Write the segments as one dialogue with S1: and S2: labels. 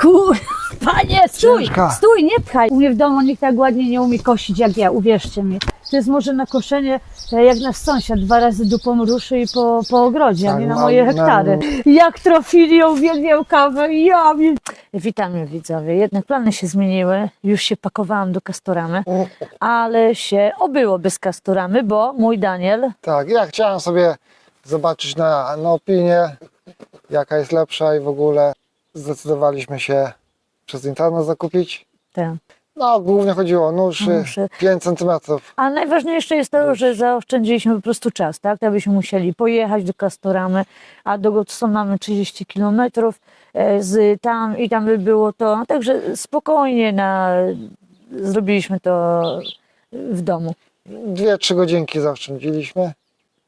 S1: kur... Panie, stój,
S2: Ciężka.
S1: stój, nie pchaj. U mnie w domu nikt tak ładnie nie umie kosić jak ja, uwierzcie mi. To jest może na koszenie e, jak nasz sąsiad, dwa razy dupą ruszy i po, po ogrodzie, a
S2: Tak,
S1: nie na
S2: no,
S1: moje
S2: no.
S1: hektary. Jak trafili, uwielbiam kawę, ja mi... Witamy widzowie, jednak plany się zmieniły, już się pakowałam do Kastoramy, ale się obyło bez Kastoramy, bo mój Daniel,
S2: Tak, ja chciałem sobie zobaczyć na, na opinię, jaka jest lepsza i w ogóle zdecydowaliśmy się przez internet zakupić.
S1: ten,
S2: No, głównie chodziło o nóż y,
S1: Nóż, y.
S2: 5 cm.
S1: A najważniejsze jest to, że zaoszczędziliśmy po prostu czas, tak? To byśmy musieli pojechać do Kastoramy, a do Goldstone mamy 30 kilometrów e, z tam i tam by było to. Także spokojnie na, zrobiliśmy to w domu.
S2: 2-3 godzinki zaoszczędziliśmy.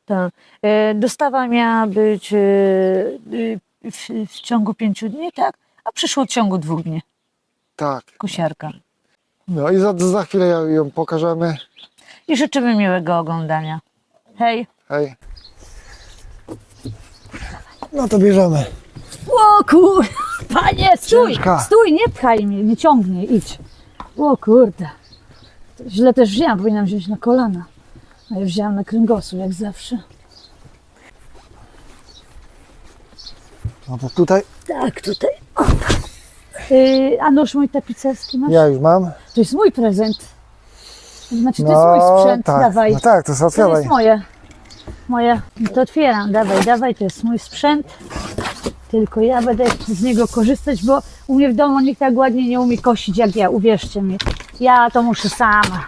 S1: Ta. E, Dostawa miała być e, e, w, w ciągu pięciu dni, tak? A przyszło w ciągu dwóch dni.
S2: Tak.
S1: Kosiarka.
S2: No i za, za chwilę ją- ją pokażemy.
S1: I życzymy miłego oglądania. Hej!
S2: Hej. No to bierzemy.
S1: O kur... Panie, stój!
S2: Ciężka.
S1: Stój, nie pchaj mnie, nie ciągnij, idź. O kurde. To źle też wzięłam, powinnam wziąć na kolana. A ja wzięłam na kręgosłup, jak zawsze.
S2: No to tutaj
S1: Tak, tutaj. O. Yy, a nóż mój tapicerski masz?
S2: ja już mam.
S1: To jest mój prezent. Znaczy, to jest mój sprzęt,
S2: tak.
S1: dawaj.
S2: No tak, to
S1: To
S2: otwieraj.
S1: jest moje. Moje. No to otwieram, dawaj, dawaj, to jest mój sprzęt. Tylko ja będę z niego korzystać, bo u mnie w domu nikt tak ładnie nie umie kosić jak ja, uwierzcie mi. Ja to muszę sama.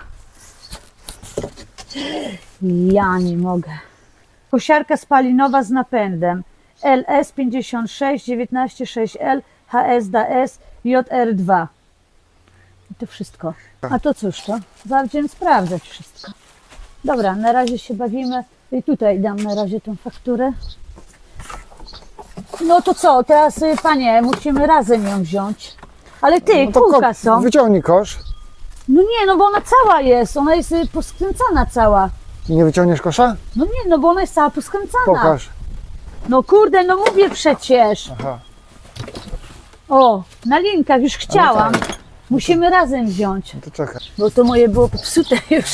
S1: Ja nie mogę. Kosiarka spalinowa z napędem. LS 56 196L HSDS JR2. I to wszystko. A to cóż to? Będziemy sprawdzać wszystko. Dobra, na razie się bawimy. I tutaj dam na razie tą fakturę. No to co, teraz y, panie, musimy razem ją wziąć. Ale ty,
S2: No to
S1: kółka
S2: ko-
S1: są.
S2: Wyciągnij kosz.
S1: No nie, no bo ona cała jest, ona jest y, poskręcana cała.
S2: Nie wyciągniesz kosza?
S1: No nie, no bo ona jest cała poskręcana.
S2: Pokaż.
S1: No kurde, no mówię przecież.
S2: Aha.
S1: O, na linkach już chciałam.
S2: tak.
S1: Musimy razem wziąć,
S2: To czekaj.
S1: bo to moje było popsute już.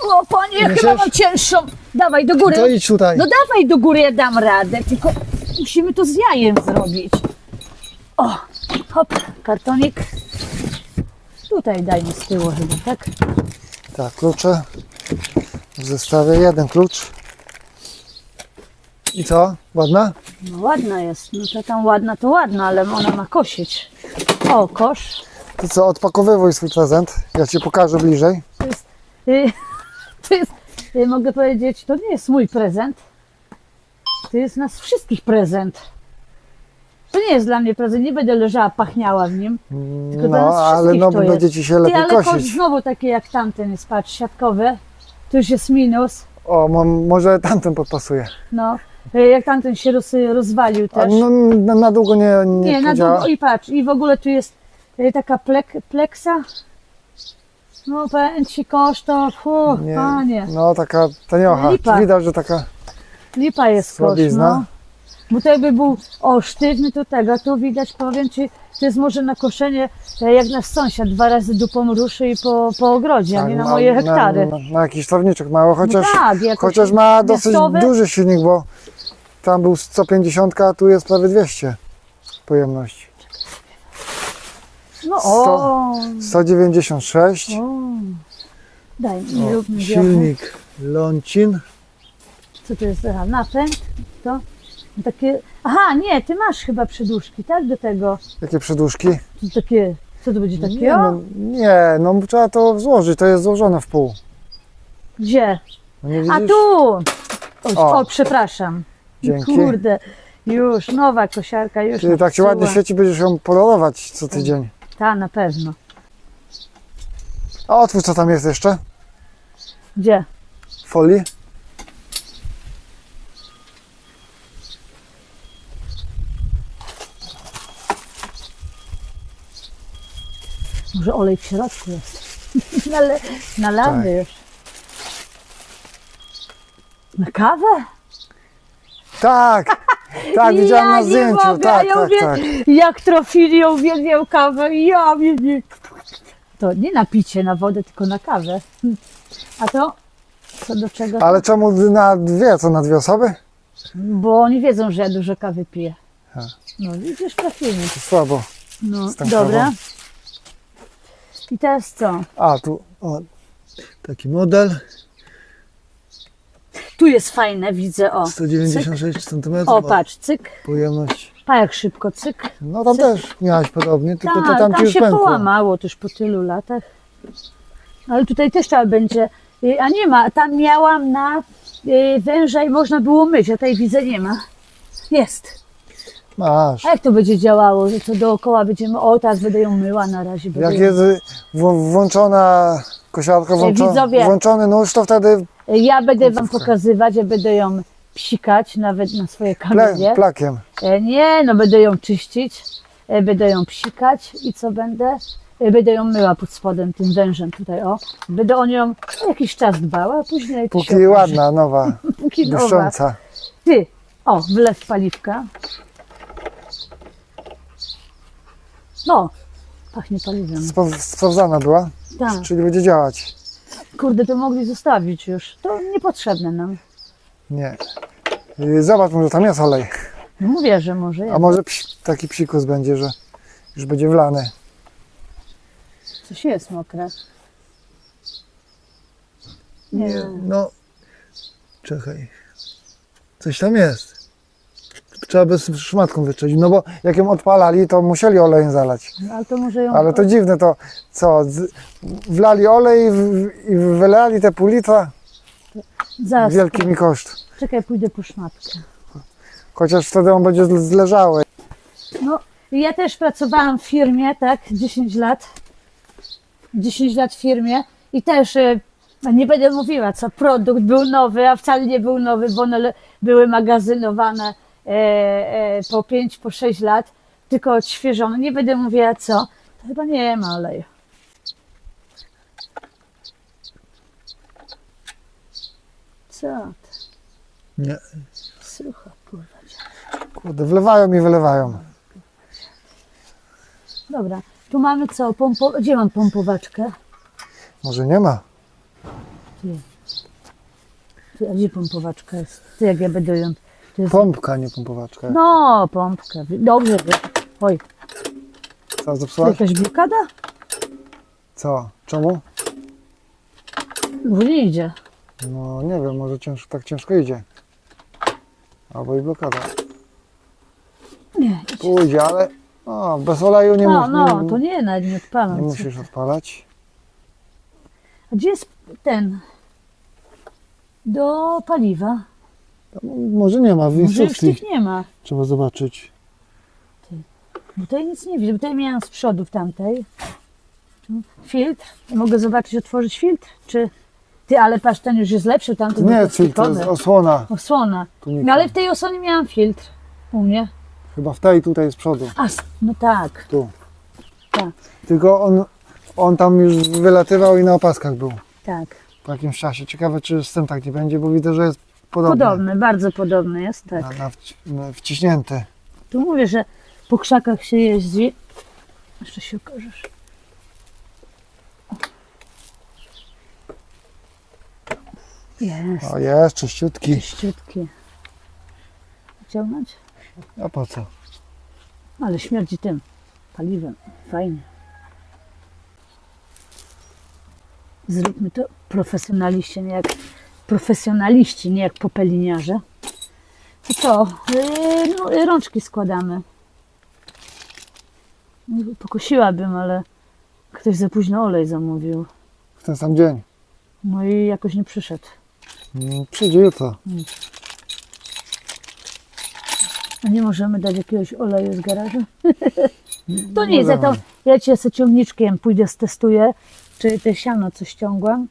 S1: O panie, ja chyba mam cięższą. Dawaj do góry.
S2: To idź tutaj.
S1: No dawaj do góry, ja dam radę, tylko musimy to z jajem zrobić. O, hop, kartonik. Tutaj daj mi z tyłu chyba, tak?
S2: Tak, klucze. W zestawie jeden klucz. I co? Ładna?
S1: No ładna jest, no to tam ładna to ładna, ale ona ma kosić. O, kosz.
S2: To co, odpakowywuj swój prezent. Ja Ci pokażę bliżej.
S1: To jest, y, to jest y, mogę powiedzieć, to nie jest mój prezent. To jest nas wszystkich prezent. To nie jest dla mnie prezent, nie będę leżała, pachniała w nim. Tylko dla
S2: No,
S1: nas
S2: ale
S1: wszystkich
S2: no
S1: to jest.
S2: będzie Ci się
S1: Ty,
S2: lepiej
S1: ale kosz
S2: kosić.
S1: znowu takie jak tamten jest, patrz, siatkowy. To już jest minus.
S2: O, mo- może tamten podpasuje.
S1: No, jak tamten się roz, rozwalił też.
S2: no, na, na długo nie, nie,
S1: nie, na długo i patrz, i w ogóle tu jest y, taka plek, pleksa. No, powiem ci kosz to, fu,
S2: Nie,
S1: panie.
S2: No taka taniocha.
S1: Lipa.
S2: Widać, że taka
S1: Lipa jest kosz,
S2: Słabizna.
S1: no. Bo to jakby był o sztywny to tego, a tu widać, powiem ci, to jest może na koszenie e, jak nasz sąsiad, dwa razy dupą ruszy i po, po ogrodzie, a nie na
S2: no,
S1: moje hektary.
S2: Na, na, na jakiś trawniczek mały, chociaż,
S1: no tak, jakoś
S2: chociaż ma dosyć
S1: miastowy.
S2: duży silnik, bo tam był 150, a tu jest prawie 200 pojemności.
S1: No o,
S2: 196.
S1: o. Daj mi,
S2: O,
S1: rób mi
S2: silnik Loncin.
S1: Co to jest? Aha, napęd, to takie, aha, nie, ty masz chyba przedłużki, tak, do tego,
S2: Jakie przedłużki?
S1: takie, co to będzie takie,
S2: Nie, no, nie, no trzeba to złożyć, to jest złożone w pół.
S1: gdzie?
S2: No
S1: A tu! O,
S2: O.
S1: o przepraszam.
S2: Dzięki.
S1: Kurde, już, nowa kosiarka, już.
S2: Czyli tak się ładnie świeci, będziesz ją polerować co tydzień.
S1: Ta, na pewno.
S2: A otwórz co tam jest jeszcze?
S1: Gdzie?
S2: W folii.
S1: Może olej w środku jest. Nale, nalany
S2: Tak.
S1: już. Na kawę?
S2: Tak! Tak, widziałem
S1: ja
S2: na
S1: nie
S2: zdjęciu,
S1: Mogę,
S2: tak,
S1: ja
S2: tak,
S1: mówię,
S2: tak.
S1: Jak trofili, ja uwielbiam kawę. Ja mnie nie... To nie na picie, na wodę, tylko na kawę. A to co do czego?
S2: Ale czemu na dwie, co na dwie osoby?
S1: Bo oni wiedzą, że ja dużo kawy piję.
S2: Ha.
S1: No widzisz, trafimy.
S2: To słabo.
S1: No, dobra. I teraz co?
S2: A, tu o, taki model,
S1: Tu jest fajne, widzę, o.
S2: 196 cm.
S1: O, patrz, cyk.
S2: Pojemność.
S1: Pa jak szybko, cyk.
S2: No tam
S1: Cyk.
S2: też miałaś podobnie, tylko to
S1: Tak,
S2: tam
S1: tam
S2: już
S1: się
S2: pękło.
S1: połamało też po tylu latach. Ale tutaj też trzeba będzie. y, A nie ma, tam miałam na y, węża i można było myć, a tutaj widzę nie ma. Jest.
S2: Masz.
S1: A jak to będzie działało, że to dookoła będziemy, o teraz będę ją myła na razie.
S2: Jak jest y, włączona kosiarka, włączo,
S1: widzowie.
S2: włączony nóż, to wtedy
S1: Ja będę wam pokazywać, ja będę ją psikać nawet na swoje kamienie.
S2: plakiem.
S1: E, Nie, no będę ją czyścić, e, będę ją psikać i co będę? E, Będę ją myła pod spodem tym wężem tutaj, o. Będę o nią jakiś czas dbała, a później się
S2: Póki
S1: okaże.
S2: ładna, nowa,
S1: Póki nowa.
S2: błyszcząca.
S1: Ty, o, wlew paliwka. No, pachnie paliwem.
S2: Sprawdzana była,
S1: Tak,
S2: czyli będzie działać.
S1: Kurde, to mogli zostawić już. To niepotrzebne nam.
S2: Nie. Y, Zobacz, może tam jest olej.
S1: No mówię, że może
S2: A może psi, taki psikus będzie, że już będzie wlany.
S1: Coś jest mokre. Nie.
S2: No, czekaj. Coś tam jest. Trzeba by z szmatką wyczyścić. No bo jak ją odpalali, to musieli olejem zalać.
S1: No, Ale to może ją...
S2: Ale to dziwne to, co, z, wlali olej i, w- i wylali te pół litra?
S1: Zaraz,
S2: Wielki mi koszt.
S1: czekaj, pójdę po szmatkę.
S2: Chociaż wtedy on będzie zle- zleżały.
S1: No, ja też pracowałam w firmie, tak, 10 lat. 10 lat w firmie i też e, nie będę mówiła, co produkt był nowy, a wcale nie był nowy, bo one były magazynowane po 5, po 6 lat, tylko odświeżone. Nie będę mówiła co. To chyba nie ma oleju. Co?
S2: Nie.
S1: Sucha, kurwa.
S2: Kurde, wlewają i wylewają.
S1: Dobra, tu mamy co? Pompo... Gdzie mam pompowaczkę?
S2: Może nie ma.
S1: Ty, a gdzie pompowaczka jest? Ty, jak ja będę ją... Jest...
S2: Pompka, nie pompowaczka.
S1: No, pompka. Dobrze. Oj,
S2: Co, zepsułaś?
S1: jakaś blokada?
S2: Co? Czemu?
S1: Bo nie idzie.
S2: No nie wiem, może cięż, tak ciężko idzie. Albo i blokada.
S1: Nie, idzie.
S2: Pójdzie, ale no, bez oleju nie,
S1: No,
S2: mus,
S1: no,
S2: nie,
S1: to nie, nawet nie
S2: nie
S1: odpalam.
S2: musisz odpalać.
S1: A gdzie jest ten? Do paliwa.
S2: Tam Może nie ma w
S1: Może już
S2: instrukcji.
S1: tych nie ma.
S2: Trzeba zobaczyć.
S1: Bo tutaj nic nie widzę. Bo tutaj miałam z przodu w tamtej. Tu Filtr. Mogę zobaczyć, otworzyć filtr? Czy... Ty, ale patrz, ten już jest lepszy, tamten był
S2: nie filtr, to jest
S1: plastikowy.
S2: osłona.
S1: Osłona.
S2: Tu
S1: No ale w tej osłonie miałam filtr. U mnie.
S2: Chyba w tej tutaj z przodu.
S1: A, s- no tak.
S2: Tu.
S1: Tak.
S2: Tylko on, on tam już wylatywał i na opaskach był
S1: Tak.
S2: po jakimś czasie. Ciekawe, czy z tym tak nie będzie, bo widzę, że jest podobny.
S1: Podobny, bardzo podobny jest, tak.
S2: Na, na, wci- na wciśnięty.
S1: Tu mówię, że po krzakach się jeździ. Jeszcze się okażesz. Jest.
S2: O, jest czyściutki.
S1: Czyściutki. Wyciągnąć?
S2: A po co?
S1: Ale śmierdzi tym paliwem. Fajnie. Zróbmy to profesjonaliście, nie jak profesjonaliści, nie jak popeliniarze. To co? Yy, no, yy, rączki składamy. No, Pokosiłabym, ale ktoś za późno olej zamówił.
S2: W ten sam dzień.
S1: No i jakoś nie przyszedł.
S2: Mm, Przyjdzie jutro.
S1: A nie możemy dać jakiegoś oleju z garażu? to nie, za to ja cię z ciągniczkiem pójdę, stestuję, czy te siano coś ciągłam.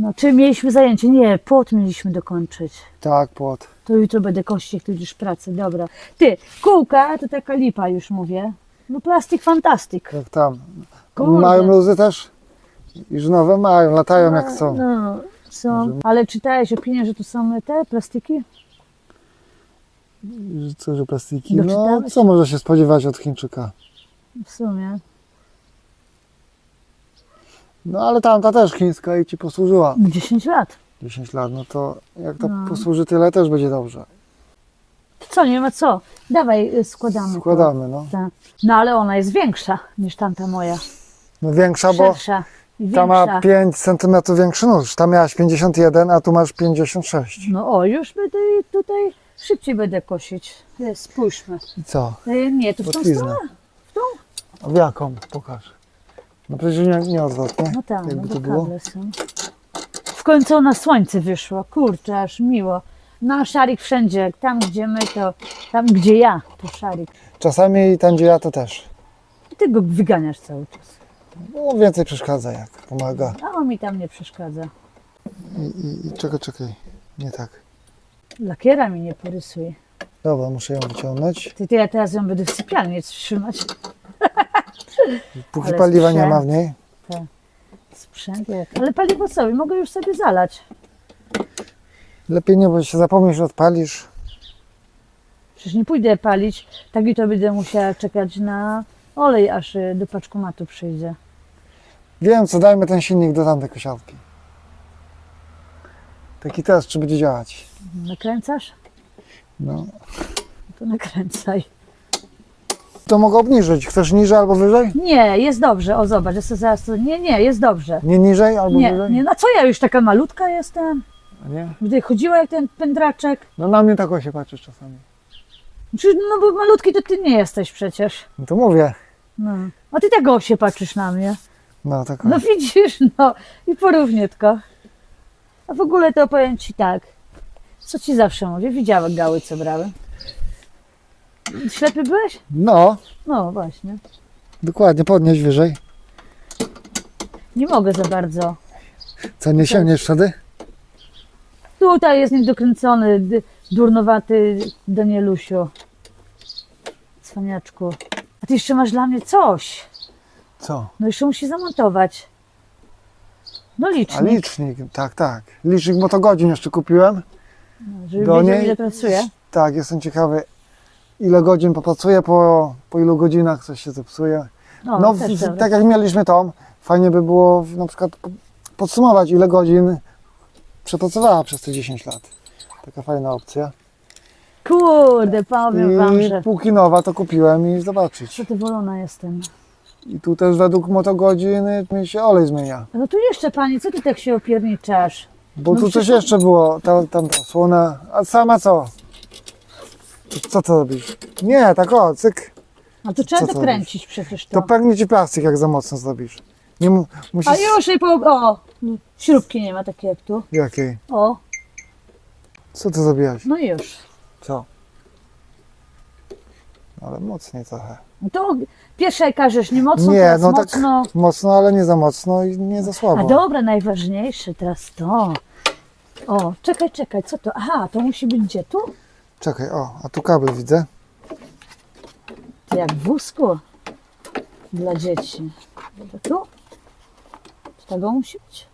S1: No, czy mieliśmy zajęcie? Nie, płot mieliśmy dokończyć.
S2: Tak, płot.
S1: To jutro będę kościć, jak tu już pracę, dobra. Ty, kółka to taka lipa już mówię. No plastik fantastyk.
S2: Jak tam.
S1: Kurde.
S2: Mają luzy też? Już nowe mają, latają jak.
S1: No, są.
S2: Możemy-
S1: Ale czytałeś opinię, że tu są te plastiki?
S2: Co, że plastiki? No,
S1: Doczytałeś?
S2: co można się spodziewać od Chińczyka?
S1: W sumie.
S2: No, ale tamta też chińska i ci posłużyła
S1: 10 lat.
S2: 10 lat. No to jak to
S1: No.
S2: posłuży tyle, też będzie dobrze.
S1: To co, nie ma co. Dawaj, y, składamy. to.
S2: Składamy, no.
S1: Tak. No ale ona jest większa niż tamta moja.
S2: No większa, bo
S1: Szersza i
S2: ta
S1: większa.
S2: ma 5 cm większy nóż. Tam miałaś 51, a tu masz 56.
S1: No o, już będę tutaj szybciej będę kosić. Spójrzmy.
S2: I co?
S1: Y, Nie, tu w tą
S2: Łatwiznę.
S1: stronę.
S2: A w jaką? Pokaż. No przecież nie, nie odwrotnie.
S1: No tak, no
S2: Jakby
S1: to
S2: to było.
S1: kable są. W końcu ona słońce wyszło. Kurczę, aż miło. No szarik wszędzie. Tam gdzie my to, tam gdzie ja, to szarik.
S2: Czasami tam gdzie ja to też.
S1: I ty go wyganiasz cały czas.
S2: No więcej przeszkadza jak pomaga.
S1: A on mi tam nie przeszkadza.
S2: I, i, i czekaj, czekaj. Nie tak.
S1: Lakiera mi nie porysuje.
S2: Dobra, muszę ją wyciągnąć.
S1: Ty, ty ja teraz ją będę w sypialni trzymać.
S2: Póki
S1: Ale
S2: paliwa nie
S1: sprzęt.
S2: ma w niej.
S1: Sprzęt jak. Ale paliwo sobie, mogę już sobie zalać.
S2: Lepiej nie, bo się zapomnisz, że odpalisz.
S1: Przecież nie pójdę palić, tak i to będę musiała czekać na olej, aż y, do paczkomatu przyjdzie.
S2: Wiem co, dajmy ten silnik do tamtej kosiarki. Taki test, czy będzie działać.
S1: Nakręcasz?
S2: No.
S1: To nakręcaj.
S2: To mogę obniżyć. Chcesz niżej albo wyżej?
S1: Nie, jest dobrze. O, zobacz, jest zaraz to. Nie, nie, jest dobrze.
S2: Nie niżej albo
S1: Nie,
S2: wyżej?
S1: nie, no co ja już taka malutka jestem?
S2: Nie?
S1: Gdy chodziła jak ten pędraczek.
S2: No na mnie tak się patrzysz czasami.
S1: Przecież, no bo malutki to ty nie jesteś przecież.
S2: No to mówię.
S1: No. A ty tego się patrzysz na mnie.
S2: No tak.
S1: No widzisz, no. I porówniutko. A w ogóle to powiem ci tak. Co ci zawsze mówię? Widziałem gały, co brały. Ślepy byłeś?
S2: No,
S1: No właśnie.
S2: dokładnie, podnieś wyżej.
S1: Nie mogę za bardzo.
S2: Co, nie sięgniesz wtedy?
S1: Tutaj jest niedokręcony, d- durnowaty Danielusiu. Cwaniaczku. A ty jeszcze masz dla mnie coś.
S2: Co?
S1: No jeszcze musi zamontować. No
S2: A
S1: licznik,
S2: licznik, tak, tak. Licznik motogodzin jeszcze kupiłem.
S1: żeby
S2: do
S1: wiedział
S2: niej-
S1: ile pracuje.
S2: Tak, jestem ciekawy, ile godzin popracuję, po, po ilu godzinach coś się zepsuje.
S1: No,
S2: No,
S1: też
S2: w,
S1: dobre.
S2: tak jak mieliśmy tą, fajnie by było na przykład po- podsumować, ile godzin przepracowała przez te 10 lat. Taka fajna opcja.
S1: Kurde, powiem wam,
S2: I
S1: że
S2: póki nowa to kupiłem i zobaczyć.
S1: zadowolona jestem.
S2: I tu też według motogodzin mi się olej zmienia.
S1: No tu jeszcze pani, co ty tak się opierniczasz?
S2: Bo
S1: No
S2: tu coś jeszcze było, ta, tam ta słona. A sama co? Co to robisz? Nie, tak o, cyk.
S1: A to trzeba
S2: Co to
S1: dokręcić przecież to.
S2: To pęknie ci plastik, jak za mocno zrobisz. Nie mu, musisz...
S1: A już i po... O! Śrubki nie ma takie jak tu.
S2: Jakiej?
S1: O,
S2: Co ty zrobiłaś?
S1: no i już.
S2: Co? Ale mocniej trochę.
S1: No to pierwsze każesz nie mocno,
S2: Nie,
S1: teraz
S2: no tak
S1: mocno.
S2: mocno, ale nie za mocno i nie za słabo.
S1: A dobra, najważniejsze teraz to. O, czekaj, czekaj, co to? Aha, to musi być gdzie tu?
S2: Czekaj, o, a tu kabel widzę.
S1: To jak w wózku dla dzieci. To tu? To tego musi być,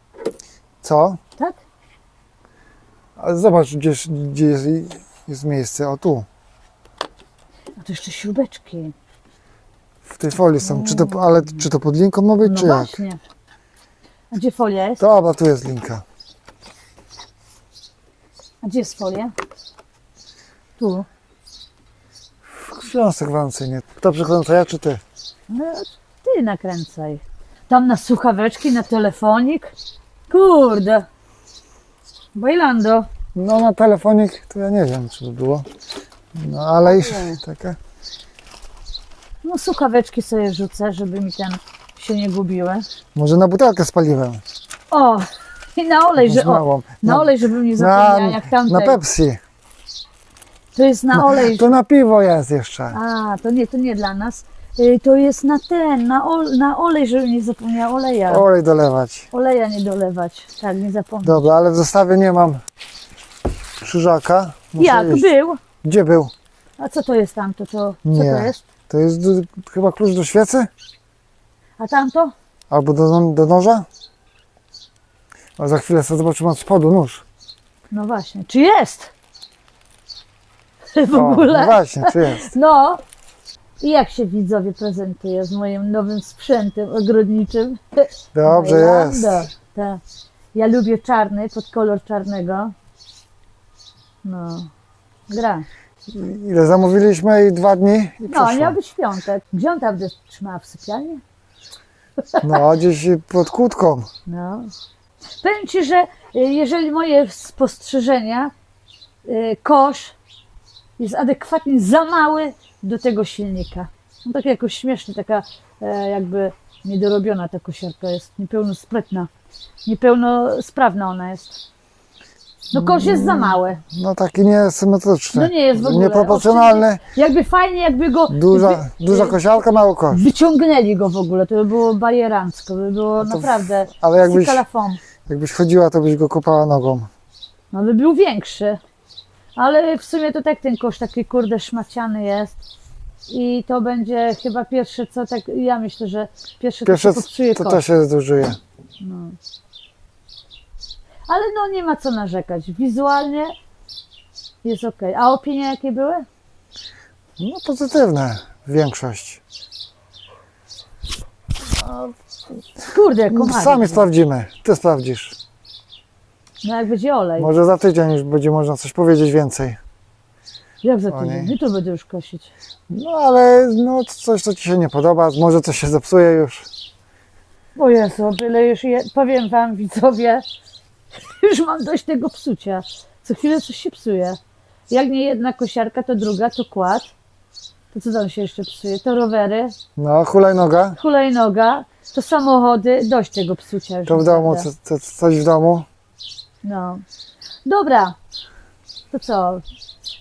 S2: Co?
S1: tak?
S2: Ale zobacz, gdzie, gdzie jest, jest miejsce. O, tu.
S1: A to jeszcze śrubeczki.
S2: W tej folii są. Czy to, ale czy to pod linką ma być,
S1: No
S2: czy jak?
S1: właśnie. A gdzie folia jest?
S2: Dobra, tu jest linka.
S1: A gdzie jest folia? Tu.
S2: Śląsek walencyjnie. Kto przykręca, ja czy ty?
S1: No, ty nakręcaj. Tam na słuchaweczki, na telefonik. Kurde. Bailando.
S2: No na telefonik to ja nie wiem, czy by było. No ale i
S1: Nie.
S2: taka.
S1: No słuchaweczki sobie rzucę, żeby mi tam się nie gubiły.
S2: Może na butelkę z paliwem.
S1: O! I na olej, że, o, na olej, żebym nie zapomniała,
S2: na,
S1: jak tamte.
S2: na Pepsi.
S1: To jest na olej.
S2: To na piwo jest jeszcze.
S1: A, to nie, to nie dla nas. Y, To jest na ten, na, ol, na olej, żebym nie zapomniała oleja.
S2: Olej dolewać.
S1: Oleja nie dolewać. Tak, nie zapomnę.
S2: Dobra, ale w zestawie nie mam krzyżaka. Muszę
S1: Jak
S2: iść.
S1: był?
S2: Gdzie był?
S1: A co to jest tamto? To, co
S2: Nie.
S1: to jest?
S2: To jest chyba klucz do świecy?
S1: A tamto?
S2: Albo do, do noża? A za chwilę sobie zobaczymy od spodu nóż.
S1: No właśnie. Czy jest? w
S2: O,
S1: ogóle.
S2: no właśnie, czy jest?
S1: No. I jak się widzowie prezentuje z moim nowym sprzętem ogrodniczym?
S2: Dobrze jest.
S1: Tak. Ja lubię czarny, pod kolor czarnego. No. Gra.
S2: Ile zamówiliśmy i dwa dni i
S1: No, miał być piątek. Gdzie on tam trzymała w sypialni?
S2: No, gdzieś pod kłódką.
S1: No. Powiem Ci, że y, jeżeli moje spostrzeżenia, y, kosz jest adekwatnie za mały do tego silnika. No tak jakoś śmiesznie, taka e, jakby niedorobiona ta kosiarka jest, niepełnosprytna, niepełnosprawna ona jest. No kosz jest za mały.
S2: No taki niesymetryczny.
S1: No nie jest w ogóle.
S2: Nieproporcjonalny.
S1: Jakby fajnie, jakby go
S2: Duża,
S1: wy-
S2: duża kosiarka, mało kosz.
S1: wyciągnęli go w ogóle, to by było bajerancko, by było
S2: No to w-
S1: naprawdę
S2: ale jakbyś-. Jakbyś chodziła, to byś go kopała nogą.
S1: No by był większy. Ale w sumie to tak ten kosz taki kurde szmaciany jest. I to będzie chyba pierwsze co tak, ja myślę, że pierwsze,
S2: Pierwsze
S1: to co popsuje
S2: to
S1: kosz.
S2: też się zużyje.
S1: No. Ale no nie ma co narzekać. Wizualnie jest ok. A opinie jakie były?
S2: No pozytywne, większość.
S1: Kurde, komary.
S2: Sami sprawdzimy. Ty sprawdzisz.
S1: No jak będzie olej.
S2: Może za tydzień już będzie można coś powiedzieć więcej.
S1: Jak za tydzień?
S2: nie.
S1: Jutro będę już kosić.
S2: No ale no, coś, co ci się nie podoba, może coś się zepsuje już.
S1: O Jezu, byle już je, powiem wam widzowie, już mam dość tego psucia. Co chwilę coś się psuje. Jak nie jedna kosiarka, to druga, to kład. To co tam się jeszcze psuje? To rowery,
S2: No, hulajnoga.
S1: hulajnoga, to samochody. Dość tego psucia już.
S2: To w domu,
S1: naprawdę.
S2: co, co, coś w domu.
S1: No. Dobra. To co?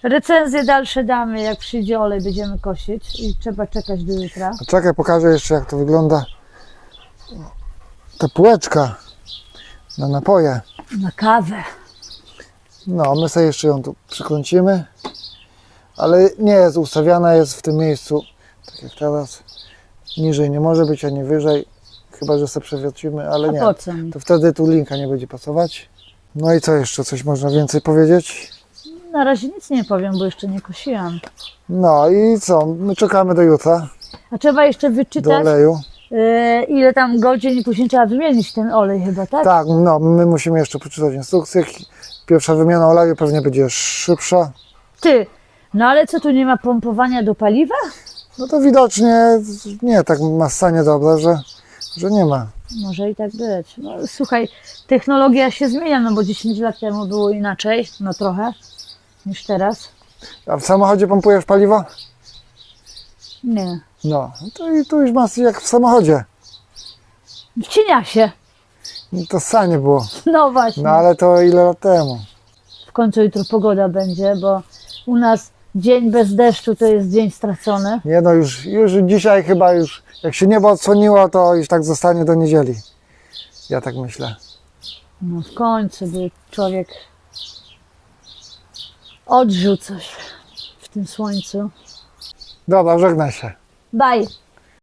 S1: Recenzje dalsze damy, jak przyjdzie olej, będziemy kosić i trzeba czekać do jutra.
S2: A czekaj, pokażę jeszcze jak to wygląda. Ta półeczka na napoje.
S1: Na kawę.
S2: No, my sobie jeszcze ją tu przykręcimy. Ale nie jest ustawiana, jest w tym miejscu, tak jak teraz. Niżej nie może być, ani wyżej. Chyba, że sobie przewiercimy, ale
S1: A
S2: nie.
S1: po co mi?
S2: To wtedy tu linka nie będzie pasować. No i co jeszcze? Coś można więcej powiedzieć?
S1: Na razie nic nie powiem, bo jeszcze nie kosiłam.
S2: No i co? My czekamy do jutra,
S1: A trzeba jeszcze
S2: do
S1: wyczytać,
S2: oleju.
S1: Yy, ile tam godzin i później trzeba wymienić ten olej chyba, tak?
S2: Tak, no my musimy jeszcze przeczytać instrukcję. Pierwsza wymiana oleju pewnie będzie szybsza.
S1: Ty, no ale co tu nie ma pompowania do paliwa?
S2: No to widocznie nie tak masanie dobre, że, że nie ma.
S1: Może i tak być. No, słuchaj, technologia się zmienia, no bo 10 lat temu było inaczej, no trochę, niż teraz.
S2: A w samochodzie pompujesz paliwo?
S1: Nie.
S2: No, to i tu już masz jak w samochodzie.
S1: W cieniasie.
S2: To sanie było.
S1: No właśnie.
S2: No ale to ile lat temu?
S1: W końcu jutro pogoda będzie, bo u nas dzień bez deszczu to jest dzień stracony.
S2: Nie no, już, już dzisiaj chyba już, jak się niebo odsłoniło, to już tak zostanie do niedzieli. Ja tak myślę.
S1: No w końcu by człowiek odżył coś w tym słońcu.
S2: Dobra, żegnaj się.
S1: Bye.